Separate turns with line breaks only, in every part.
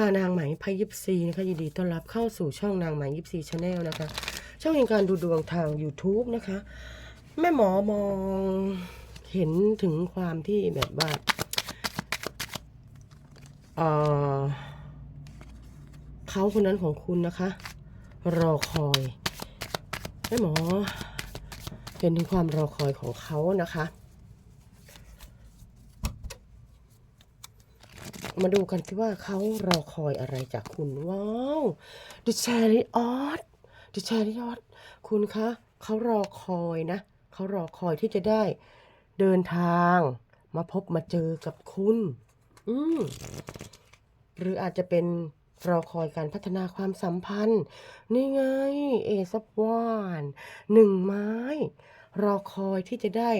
ค่ะนางไหมพายิปซีนะคะยินดีต้อนรับเข้าสู่ช่องนางไหมยิปซีชาแนลนะคะ ช่องแห่งการดูดวงทาง YouTube นะคะ แม่หมอมองเห็นถึงความที่แบบว่าเออเขาคนนั้นของคุณนะคะ รอคอย แม่หมอเห็นถึงความรอคอยของเขานะคะ มาดูกันสิว่าเขารอคอยอะไรจากคุณว้าว The Chariot The Chariot คุณคะเขารอคอยนะเขารอคอยที่จะได้เดินทางมาพบมาเจอกับคุณ อืมหรืออาจจะเป็นรอคอยการพัฒนาความสัมพันธ์ นี่ไง เอซับวานหนึ่งไม้ รอคอยที่จะได้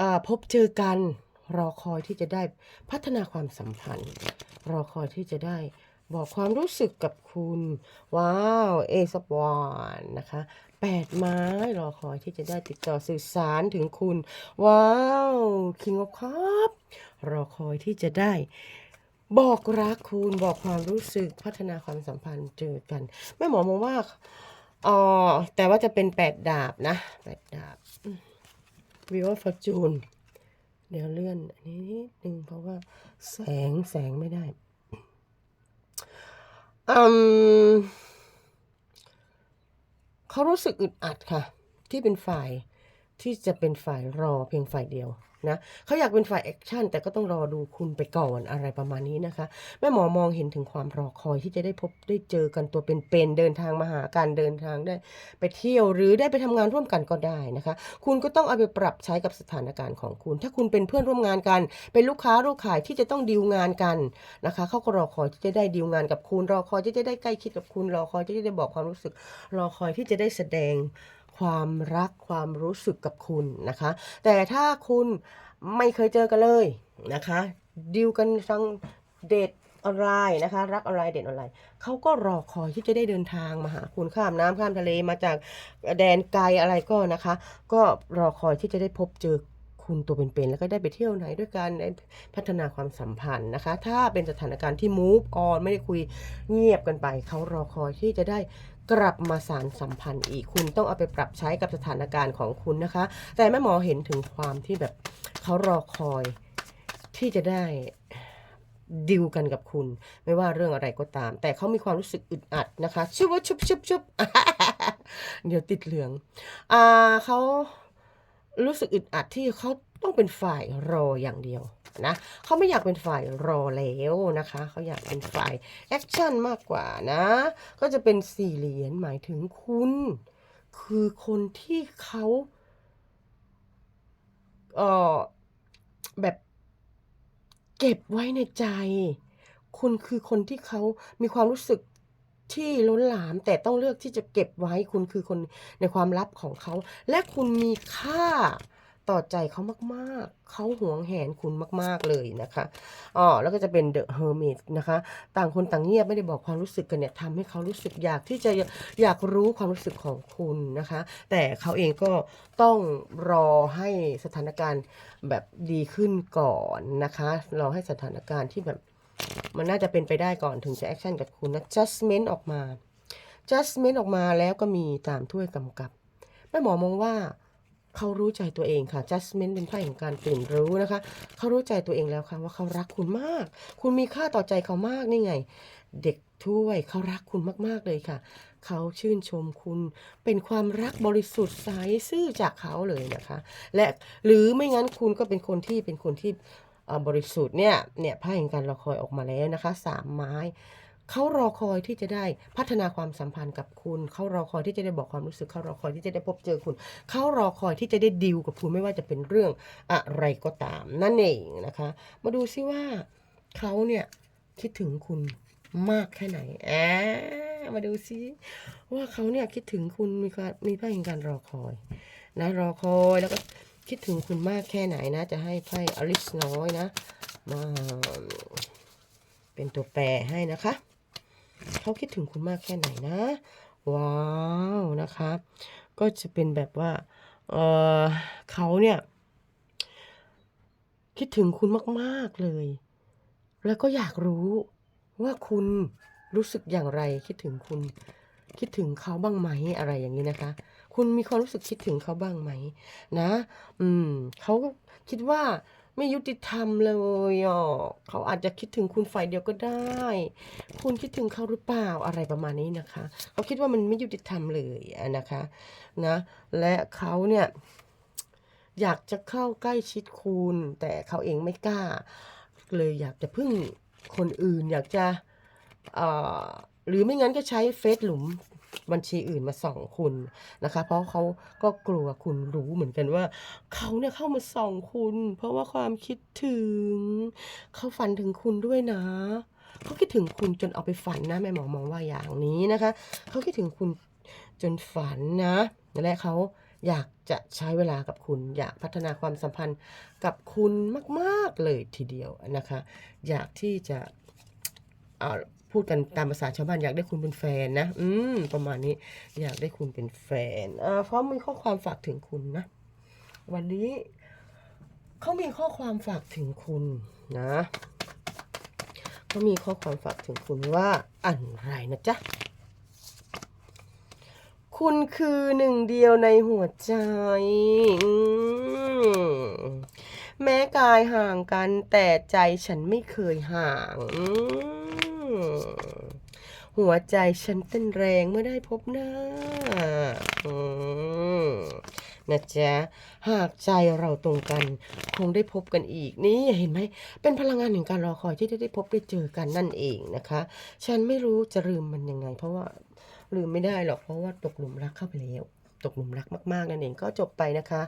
อ่าพบเจอกัน รอคอยที่จะได้พัฒนาความสัมพันธ์ รอคอยที่จะได้บอกความรู้สึกกับคุณ ว้าวเอซับวานนะคะแปดไม้รอคอยที่จะได้ติดต่อสื่อสารถึงคุณ ว้าวคิงอ f ครับรอคอยที่จะได้ บอกรักคุณบอกความรู้สึกพัฒนาความสัมพันธ์เจอกันแม่หมอมองว่าอ๋อแต่ว่าจะเป็นแปดดาบนะแปดดาบวิวฟอร์จูน เดี๋ยวเลื่อนอันนี้นิดนึงเพราะว่าแสงแสงไม่ได้อืมเขารู้สึกอึดอัดค่ะ ที่เป็นฝ่าย ที่จะเป็นฝ่ายรอเพียงฝ่ายเดียวนะเขาอยากเป็นฝ่ายแอคชั่นแต่ก็ต้องรอดูคุณไปก่อนอะไรประมาณนี้นะคะ แม่หมอมองเห็นถึงความรอคอยที่จะได้พบได้เจอกันตัวเป็นๆเดินทางมาหาการเดินทางได้ ไปเที่ยวหรือได้ไปทำงานร่วมกันก็ได้นะคะ คุณก็ต้องเอาไปปรับใช้กับสถานการณ์ของคุณ ถ้าคุณเป็นเพื่อนร่วมงานกัน เป็นลูกค้าลูกขายที่จะต้องดีลงานกันนะคะเขาก็รอคอยที่จะได้ดีลงานกับคุณ รอคอยที่จะได้ใกล้ชิดกับคุณ รอคอยที่จะได้บอกความรู้สึก รอคอยที่จะได้แสดง ความรักความรู้สึกกับคุณนะคะ แต่ถ้าคุณไม่เคยเจอกันเลยนะคะดีลกันทางเดทออนไลน์นะคะ รักออนไลน์เดทออนไลน์เขาก็รอคอยที่จะได้เดินทางมาหาคุณข้ามน้ำข้ามทะเลมาจากแดนไกลอะไรก็นะคะ ก็รอคอยที่จะได้พบเจอ คุณตัวเป็นๆแล้วก็ได้ไปเที่ยวไหนด้วยกันได้พัฒนาความสัมพันธ์นะคะ ถ้าเป็นสถานการณ์ที่ move on ไม่ได้คุยเงียบกันไป เขารอคอยที่จะได้กลับมาสารสัมพันธ์อีกคุณต้องเอาไปปรับใช้กับสถานการณ์ของคุณนะคะ แต่แม่หมอเห็นถึงความที่แบบเขารอคอยที่จะได้ดิวกันกับคุณ ไม่ว่าเรื่องอะไรก็ตาม แต่เขามีความรู้สึกอึดอัดนะคะชุบชุบชุบชุบเดี๋ยวติดเหลืองอ่าเขา รู้สึกอึดอัดที่เขาต้องเป็นฝ่ายรออย่างเดียวนะเขาไม่อยากเป็นฝ่ายรอแล้วนะคะเขาอยากเป็นฝ่ายแอคชั่นมากกว่านะ ก็จะเป็นสี่เหรียญหมายถึงคุณ คือคนที่เขาเออแบบเก็บไว้ในใจ คุณคือคนที่เขามีความรู้สึก ที่ล้นหลามแต่ต้องเลือกที่จะเก็บไว้คุณคือคนในความลับของเขา และคุณมีค่าต่อใจเขามากๆ เขาหวงแหนคุณมาก ๆ เลยนะคะอ๋อแล้วก็จะเป็น The Hermit นะคะ ต่างคนต่างเงียบไม่ได้บอกความรู้สึกกันเนี่ยทำให้เขารู้สึกอยากที่จะอยากรู้ความรู้สึกของคุณนะคะ แต่เขาเองก็ต้องรอให้สถานการณ์แบบดีขึ้นก่อนนะคะ รอให้สถานการณ์ที่แบบ มันน่าจะเป็นไปได้ก่อนถึงจะแอคชั่นกับคุณนะ judgment ออกมา judgment ออกมาแล้วก็มีตามถ้วยกำกับ แม่หมอมองว่าเขารู้ใจตัวเองค่ะ judgment เป็นไพ่แห่งการตื่นรู้นะคะ เขารู้ใจตัวเองแล้วค่ะว่าเขารักคุณมาก คุณมีค่าต่อใจเขามากนี่ไง เด็กถ้วยเขารักคุณมากๆเลยค่ะ เขาชื่นชมคุณ เป็นความรักบริสุทธิ์ใสซื่อจากเขาเลยนะคะ และหรือไม่งั้นคุณก็เป็นคนที่เป็นคนที่ บริสุทธิ์เนี่ยเนี่ยไพ่แห่งการรอคอยออกมาแล้วนะคะสามไม้เขารอคอยที่จะได้พัฒนาความสัมพันธ์กับคุณ เขารอคอยที่จะได้บอกความรู้สึก เขารอคอยที่จะได้พบเจอคุณ เขารอคอยที่จะได้ดิวกับคุณไม่ว่าจะเป็นเรื่องอะไรก็ตาม นั่นเองนะคะ มาดูซิว่าเขาเนี่ยคิดถึงคุณมากแค่ไหนแอบมาดูซิว่าเขาเนี่ยคิดถึงคุณมีการมีไพ่แห่งการรอคอยนะรอคอยแล้วก็ คิดถึงคุณมากแค่ไหนนะ จะให้ไพ่อลิสน้อยนะ มาเป็นตัวแปรให้นะคะ เขาคิดถึงคุณมากแค่ไหนนะ ว้าวนะคะ ก็จะเป็นแบบว่าเออเขาเนี่ย คิดถึงคุณมากๆเลย แล้วก็อยากรู้ว่าคุณรู้สึกอย่างไรคิดถึงคุณคิดถึงเขาบ้างไหมอะไรอย่างนี้นะคะ คุณมีความรู้สึกคิดถึงเขาบ้างไหม นะ อืมเขาคิดว่าไม่ยุติธรรมเลยอะเขาอาจจะคิดถึงคุณฝ่ายเดียวก็ได้ คุณคิดถึงเขาหรือเปล่าอะไรประมาณนี้นะคะ เขาคิดว่ามันไม่ยุติธรรมเลยนะคะ นะ และเขาเนี่ย อยากจะเข้าใกล้ชิดคุณ แต่เขาเองไม่กล้า เลยอยากจะพึ่งคนอื่น อยากจะอ่อหรือไม่งั้นก็ใช้เฟซหลุม บัญชีอื่นมาส่องคุณนะคะ เพราะเขาก็กลัวคุณรู้เหมือนกันว่า เขาเนี่ยเข้ามาส่องคุณ เพราะว่าความคิดถึง เขาฝันถึงคุณด้วยนะเขาคิดถึงคุณจนเอาไปฝันนะแม่หมอมองว่าอย่างนี้นะคะเขาคิดถึงคุณจนฝันนะและเขาอยากจะใช้เวลากับคุณ อยากพัฒนาความสัมพันธ์กับคุณมาก ๆ เลยทีเดียวนะคะ อยากที่จะอ่อ พูดกันตามภาษาชาวบ้านอยากได้คุณเป็นแฟนนะ อืม ประมาณนี้ อยากได้คุณเป็นแฟนอ่าเพราะมีข้อความฝากถึงคุณนะ วันนี้เขามีข้อความฝากถึงคุณนะเขามีข้อความฝากถึงคุณว่าอะไรนะจ๊ะ คุณคือหนึ่งเดียวในหัวใจมแม้กายห่างกันแต่ใจฉันไม่เคยห่างอื หัวใจฉันเต้นแรงเมื่อได้พบหน้านะจ๊ะ หากใจเราตรงกัน คงได้พบกันอีกนี่เห็นไหม เป็นพลังงานแห่งการรอคอยที่จะได้พบได้เจอกันนั่นเองนะคะ ฉันไม่รู้จะลืมมันยังไง เพราะว่าลืมไม่ได้หรอกเพราะว่าตกหลุมรักเข้าไปแล้วตกหลุมรักมาก ๆ นั่นเองก็จบไปนะคะ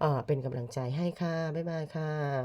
เอ่อ เป็นกำลังใจให้ค่ะ บ๊ายบายค่ะ